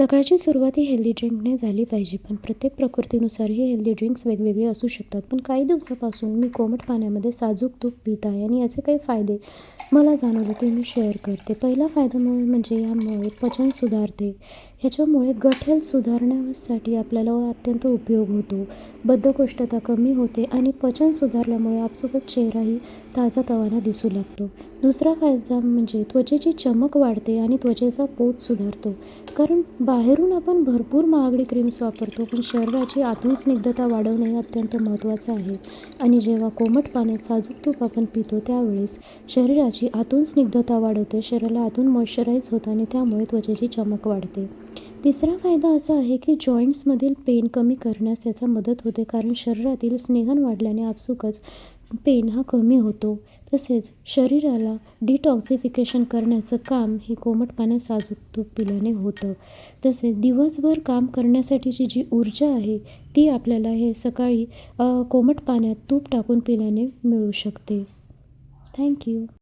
सकाळची सुरुवात ही हेल्दी ड्रिंकने झाली पाहिजे. पण प्रत्येक प्रकृतीनुसार ही हेल्दी ड्रिंक्स वेगवेगळे असू शकतात. पण काही दिवसापासून मी कोमट पाण्यामध्ये साजूक तूप पित आहे आणि याचे काही फायदे मला जाणवले ते मी शेअर करते. पहिला फायदा म्हणजे यामुळे पचन सुधारते. ह्याच्यामुळे गठेल सुधारण्यासाठी आपल्याला अत्यंत उपयोग होतो. बद्धकोष्ठता कमी होते आणि पचन सुधारल्यामुळे आपसोबत चेहराही ताजातवाना दिसू लागतो. दुसरा फायदा म्हणजे त्वचेची चमक वाढते आणि त्वचेचा पोत सुधारतो. कारण बाहेरून आपण भरपूर महागडी क्रीम्स वापरतो पण शरीराची आतून स्निग्धता वाढवणे अत्यंत महत्त्वाचं आहे. आणि जेव्हा कोमट पाण्यात साजूक तूप आपण पितो त्यावेळेस शरीराची आतून स्निग्धता वाढवते शरीराला आतून मॉइश्चराईज होतं आणि त्यामुळे त्वचेची चमक वाढते. तिसरा फायदा असा आहे की जॉईंट्समधील पेन कमी करण्यास याचा मदत होते कारण शरीरातील स्नेहन वाढल्याने आपसुकच पेन हा कमी होतो. तसेच शरीराला डिटॉक्सिफिकेशन करण्याचं काम हे कोमट पाण्यात साजूक तूप पिल्याने होतं. तसेच दिवसभर काम करण्यासाठीची जी ऊर्जा आहे ती आपल्याला हे सकाळी कोमट पाण्यात तूप टाकून पिल्याने मिळू शकते. थँक्यू